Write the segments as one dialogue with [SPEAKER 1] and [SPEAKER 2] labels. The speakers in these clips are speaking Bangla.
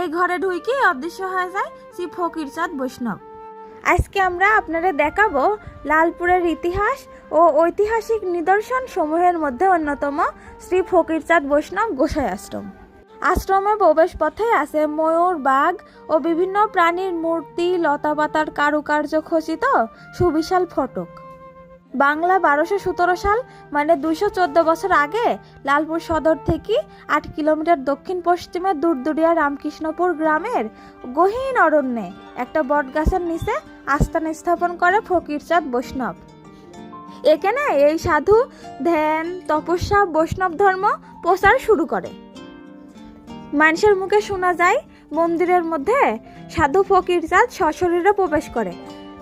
[SPEAKER 1] এই ঘরে ঢুইকে অদৃশ্য হয়ে যায় শ্রী ফকিরচাঁদ বৈষ্ণব। আজকে আমরা আপনাদের দেখাবো লালপুরের ইতিহাস ও ঐতিহাসিক নিদর্শন সমূহের মধ্যে অন্যতম শ্রী ফকিরচাঁদ বৈষ্ণব গোসাই আশ্রম। আশ্রমে প্রবেশ পথে আছে ময়ূর, বাঘ ও বিভিন্ন প্রাণীর মূর্তি, লতাপাতার কারুকার্য খচিত সুবিশাল ফটক। বাংলা বারোশো সতেরো সাল মানে দুইশো চোদ্দ বছর আগে, লালপুর সদর থেকে আট কিলোমিটার দক্ষিণ পশ্চিমে দূরদুরিয়া রামকৃষ্ণপুর গ্রামের গহীন অরণ্যে একটা বটগাছের নিচে আস্থান স্থাপন করে ফকিরচাঁদ বৈষ্ণব। এখানে এই সাধু, ধ্যান, তপস্যা, বৈষ্ণব ধর্ম প্রচার শুরু করে। মানুষের মুখে শোনা যায়, মন্দিরের মধ্যে সাধু ফকিরচাঁদ সশরীরে প্রবেশ করে।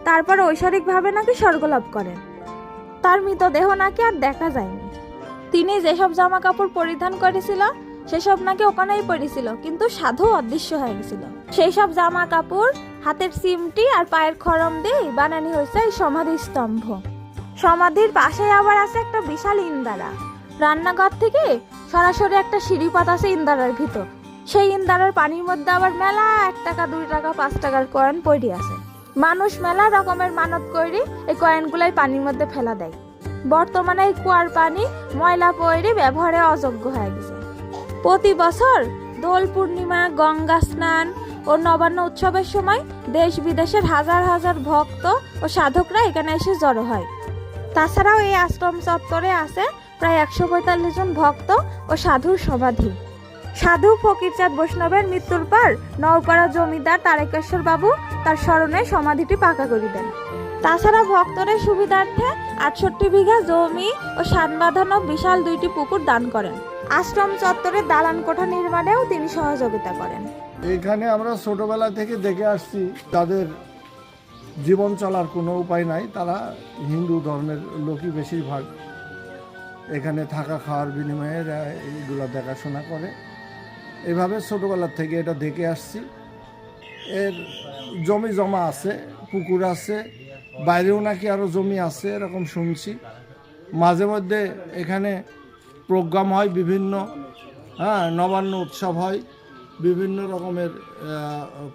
[SPEAKER 1] তারপর ঐশ্বরিকভাবে নাকি স্বর্গলাভ করেন। তার মৃতদেহ নাকি আর দেখা যায়নি। তিনি যেসব জামা কাপড় পরিধান করেছিল, সেসব নাকি ওখানেই পড়েছিল, কিন্তু সাধু অদৃশ্য হয়ে গেছিল। সেই সব জামা কাপড় হাতের সিমটি আর পায়ের খরম দিয়ে বানানো হয়েছে এই সমাধি স্তম্ভ। সমাধির পাশে আবার আছে একটা বিশাল ইন্দারা। রান্নাঘর থেকে সরাসরি একটা সিঁড়ি পথ আছে ইন্দারার ভিতর। সেই ইন্দারার পানির মধ্যে আবার মেলা এক টাকা, দুই টাকা, পাঁচ টাকার কয়েন পড়ে আছে। মানুষ মেলা রকমের মানত করি এই কয়েনগুলাই পানির মধ্যে ফেলা দেয়। বর্তমানে এই কুয়ার পানি ময়লা পয়রে ব্যবহারে অযোগ্য হয়ে গেছে। প্রতি বছর দোল পূর্ণিমা, গঙ্গা স্নান ও নবান্ন উৎসবের সময় দেশ বিদেশের হাজার হাজার ভক্ত ও সাধকরা এখানে এসে জড়ো হয়। তাছাড়াও এই আশ্রম চত্বরে আছে প্রায় একশো পঁয়তাল্লিশ জন ভক্ত ও সাধুর সমাধি। সাধু ফকিরচাঁদ বৈষ্ণবের মৃত্যুর পর নৌপাড়া জমিদার তারেকেশ্বর বাবু তার স্মরণে সমাধিটি পাকা করে দেন। তাছাড়া ভক্তদের সুবিধার্থে আটষট্টি বিঘা জমি ও সান বাঁধানো বিশাল দুইটি পুকুর দান করেন। আশ্রম চত্বরে দালান কোঠা নির্মাণেও তিনি সহযোগিতা করেন।
[SPEAKER 2] এখানে আমরা ছোটবেলা থেকে দেখে আসছি, তাদের জীবন চলার কোনো উপায় নাই। তারা হিন্দু ধর্মের লোকই বেশিরভাগ। এখানে থাকা খাওয়ার বিনিময়ে এরা এইগুলো দেখাশোনা করে। এভাবে ছোটোবেলার থেকে এটা দেখে আসছি। এর জমি জমা আছে, পুকুর আছে, বাইরেও নাকি আরও জমি আছে, এরকম শুনছি। মাঝে মধ্যে এখানে প্রোগ্রাম হয় বিভিন্ন হ্যাঁ নবান্ন উৎসব হয়, বিভিন্ন রকমের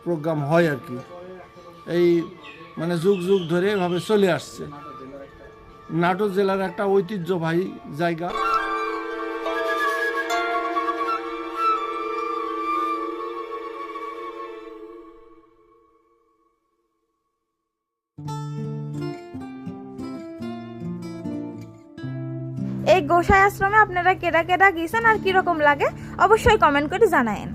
[SPEAKER 2] প্রোগ্রাম হয় আর কি। এই মানে যুগ যুগ ধরে এভাবে চলে আসছে। নাটোর জেলার একটা ঐতিহ্যবাহী জায়গা।
[SPEAKER 1] এই গোসাই আশ্রমে আপনারা কেডা কেডা গিয়েছেন আর কীরকম লাগে? অবশ্যই কমেন্ট করে জানায়েন।